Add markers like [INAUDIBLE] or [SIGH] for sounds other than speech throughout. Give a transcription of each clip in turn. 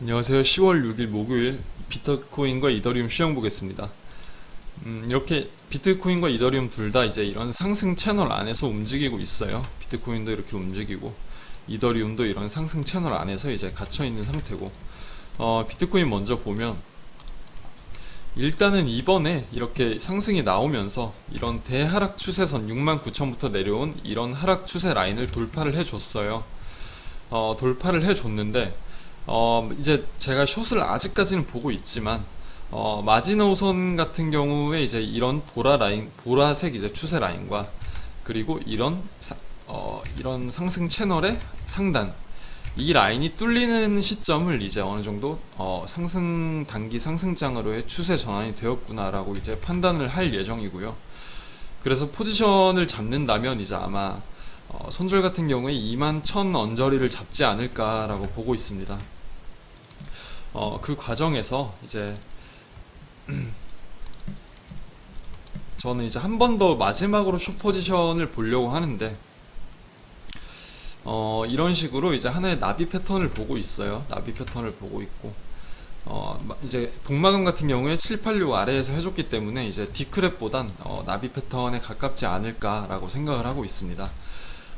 안녕하세요. 10월 6일 목요일 비트코인과 이더리움 시황 보겠습니다. 음, 이렇게 비트코인과 이더리움 둘 다 이제 이런 상승 채널 안에서 움직이고 있어요. 비트코인도 이렇게 움직이고 이더리움도 이런 상승 채널 안에서 이제 갇혀 있는 상태고 어, 비트코인 먼저 보면 일단은 이번에 이렇게 상승이 나오면서 이런 대하락 추세선 69,000부터 내려온 이런 하락 추세 라인을 돌파를 해줬어요. 어, 돌파를 해줬는데 어, 이제 제가 숏을 아직까지는 보고 있지만 어, 마지노선 같은 경우에 이제 이런 보라 라인, 보라색 이제 추세 라인과 그리고 이런 사- 어, 이런 상승 채널의 상단 이 라인이 뚫리는 시점을 이제 어느 정도 어, 상승 단기 상승장으로의 추세 전환이 되었구나라고 이제 판단을 할 예정이고요. 그래서 포지션을 잡는다면 이제 아마 어, 손절 같은 경우에 2만 1000 언저리를 잡지 않을까라고 보고 있습니다. 어, 그 과정에서 이제 [CLEARS THROAT] 저는 이제 한 번 더 마지막으로 숏 포지션을 보려고 하는데 어, 이런 식으로 이제 하나의 나비 패턴을 보고 있어요. 나비 패턴을 보고 있고 어, 마- 이제 복마감 같은 경우에 786 아래에서 해줬기 때문에 이제 디크랩보단 어, 나비 패턴에 가깝지 않을까라고 생각을 하고 있습니다.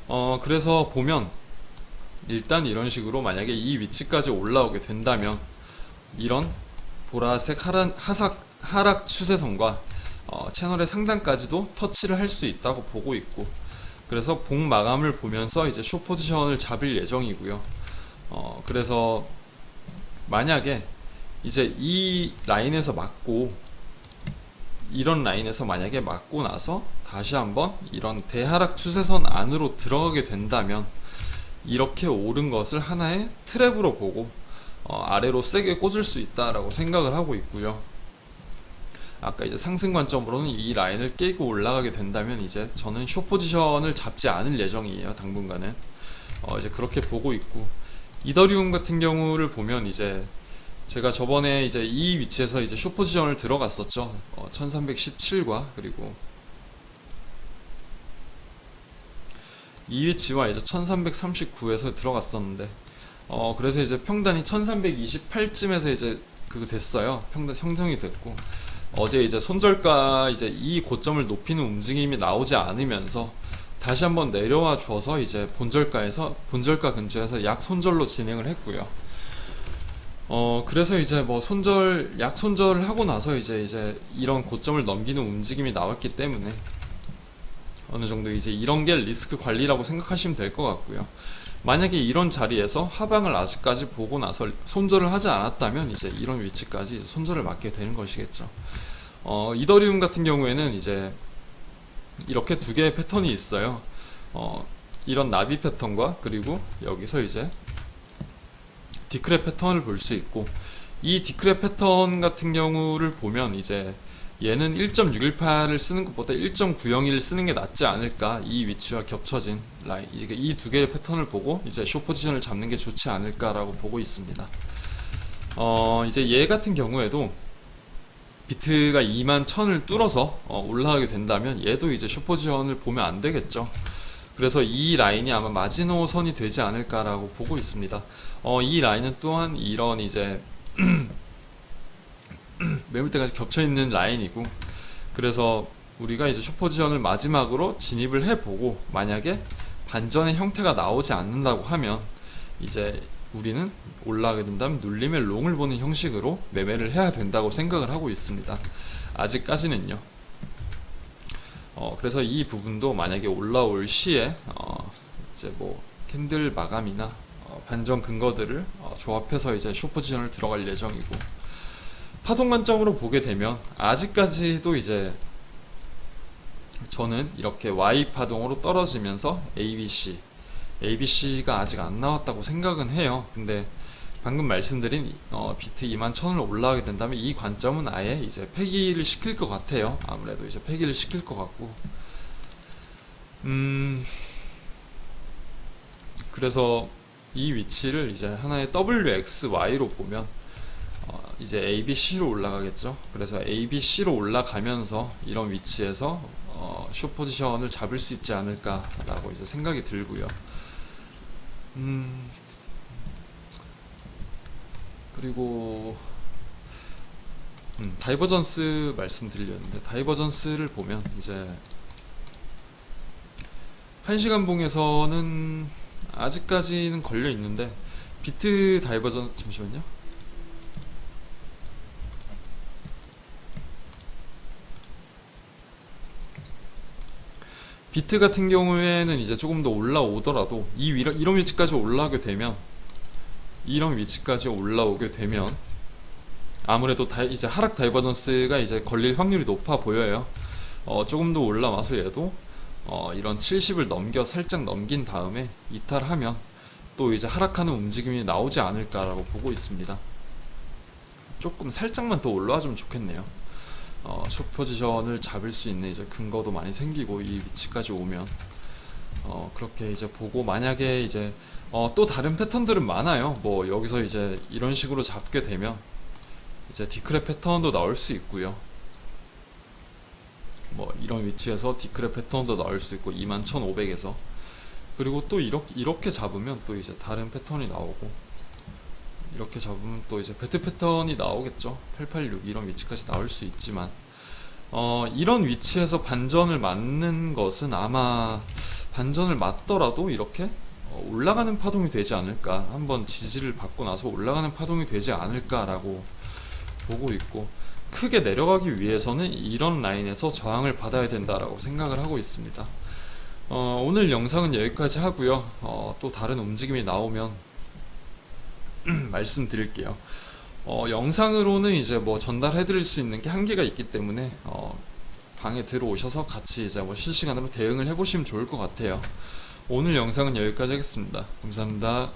어, 그래서 보면 일단 이런 식으로 만약에 이 위치까지 올라오게 된다면 이런 보라색 하락, 하삭, 하락 추세선과 어, 채널의 상단까지도 터치를 할 수 있다고 보고 있고 그래서 복 마감을 보면서 이제 숏 포지션을 잡을 예정이고요. 어, 그래서 만약에 이제 이 라인에서 맞고 이런 라인에서 만약에 맞고 나서 다시 한번 이런 대하락 추세선 안으로 들어가게 된다면 이렇게 오른 것을 하나의 트랩으로 보고 어, 아래로 세게 꽂을 수 있다라고 생각을 하고 있고요. 아까 이제 상승 관점으로는 이 라인을 깨고 올라가게 된다면 이제 저는 숏 포지션을 잡지 않을 예정이에요. 당분간은 어, 이제 그렇게 보고 있고 이더리움 같은 경우를 보면 이제 제가 저번에 이제 이 위치에서 이제 숏 포지션을 들어갔었죠. 어, 1317과 그리고 이 위치와 이제 1339에서 들어갔었는데 어 그래서 이제 평단이 1328쯤에서 이제 그거 됐어요. 평단 형성이 됐고 어제 이제 손절가 이제 이 고점을 높이는 움직임이 나오지 않으면서 다시 한번 내려와 줘서 이제 본절가에서 본절가 근처에서 약 손절로 진행을 했고요. 어 그래서 이제 뭐 손절 약 손절을 하고 나서 이제 이제 이런 고점을 넘기는 움직임이 나왔기 때문에 어느 정도 이제 이런 게 리스크 관리라고 생각하시면 될 것 같고요. 만약에 이런 자리에서 하방을 아직까지 보고 나서 손절을 하지 않았다면 이제 이런 위치까지 손절을 맞게 되는 것이겠죠. 어, 이더리움 같은 경우에는 이제 이렇게 두 개의 패턴이 있어요. 어, 이런 나비 패턴과 그리고 여기서 이제 디크랩 패턴을 볼 수 있고 이 디크랩 패턴 같은 경우를 보면 이제 얘는 1.618을 쓰는 것보다 1.901을 쓰는 게 낫지 않을까 이 위치와 겹쳐진 라인 이 두 개의 패턴을 보고 이제 쇼 포지션을 잡는 게 좋지 않을까라고 보고 있습니다. 어 이제 얘 같은 경우에도 비트가 2만 1000을 뚫어서 어, 올라가게 된다면 얘도 이제 쇼 포지션을 보면 안 되겠죠. 그래서 이 라인이 아마 마지노 선이 되지 않을까라고 보고 있습니다. 어, 이 라인은 또한 이런 이제 [CLEARS THROAT] 매물대까지 겹쳐 있는 라인이고 그래서 우리가 이제 숏 포지션을 마지막으로 진입을 해보고 만약에 반전의 형태가 나오지 않는다고 하면 이제 우리는 올라가게 된다면 눌림의 롱을 보는 형식으로 매매를 해야 된다고 생각을 하고 있습니다. 아직까지는요. 어, 그래서 이 부분도 만약에 올라올 시에 어, 이제 뭐 캔들 마감이나 어, 반전 근거들을 어, 조합해서 이제 숏 포지션을 들어갈 예정이고 파동 관점으로 보게 되면 아직까지도 이제 저는 이렇게 Y 파동으로 떨어지면서 ABC, ABC가 아직 안 나왔다고 생각은 해요. 근데 방금 말씀드린 어, 비트 2만 1000을 올라가게 된다면 이 관점은 아예 이제 폐기를 시킬 것 같아요. 아무래도 이제 폐기를 시킬 것 같고, 음, 그래서 이 위치를 이제 하나의 WXY로 보면 어, 이제 ABC로 올라가겠죠. 그래서 ABC로 올라가면서 이런 위치에서 어, 숏 포지션을 잡을 수 있지 않을까라고 이제 생각이 들고요. 음, 그리고 음, 다이버전스 말씀드렸는데 다이버전스를 보면 이제 1시간 봉에서는 아직까지는 걸려 있는데 비트 다이버전 잠시만요. 비트 같은 경우에는 이제 조금 더 올라오더라도 이 위, 이런 위치까지 올라오게 되면 이런 위치까지 올라오게 되면 아무래도 다, 이제 하락 다이버전스가 이제 걸릴 확률이 높아 보여요. 어, 조금 더 올라와서 얘도 어, 이런 70을 넘겨 살짝 넘긴 다음에 이탈하면 또 이제 하락하는 움직임이 나오지 않을까라고 보고 있습니다. 조금 살짝만 더 올라와 주면 좋겠네요. 어, 숏 포지션을 잡을 수 있는 이제 근거도 많이 생기고 이 위치까지 오면 어, 그렇게 이제 보고 만약에 이제 어, 또 다른 패턴들은 많아요. 뭐 여기서 이제 이런 식으로 잡게 되면 이제 디크랩 패턴도 나올 수 있고요. 뭐 이런 위치에서 디크랩 패턴도 나올 수 있고 21,500에서 그리고 또 이렇게 이렇게 잡으면 또 이제 다른 패턴이 나오고 이렇게 잡으면 또 이제 배트 패턴이 나오겠죠. 886 이런 위치까지 나올 수 있지만 어, 이런 위치에서 반전을 맞는 것은 아마 반전을 맞더라도 이렇게 어, 올라가는 파동이 되지 않을까 한번 지지를 받고 나서 올라가는 파동이 되지 않을까라고 보고 있고 크게 내려가기 위해서는 이런 라인에서 저항을 받아야 된다라고 생각을 하고 있습니다. 어, 오늘 영상은 여기까지 하고요. 어, 또 다른 움직임이 나오면 말씀드릴게요. 어, 영상으로는 이제 뭐 전달해드릴 수 있는 게 한계가 있기 때문에 어, 방에 들어오셔서 같이 이제 뭐 실시간으로 대응을 해보시면 좋을 것 같아요. 오늘 영상은 여기까지 하겠습니다. 감사합니다.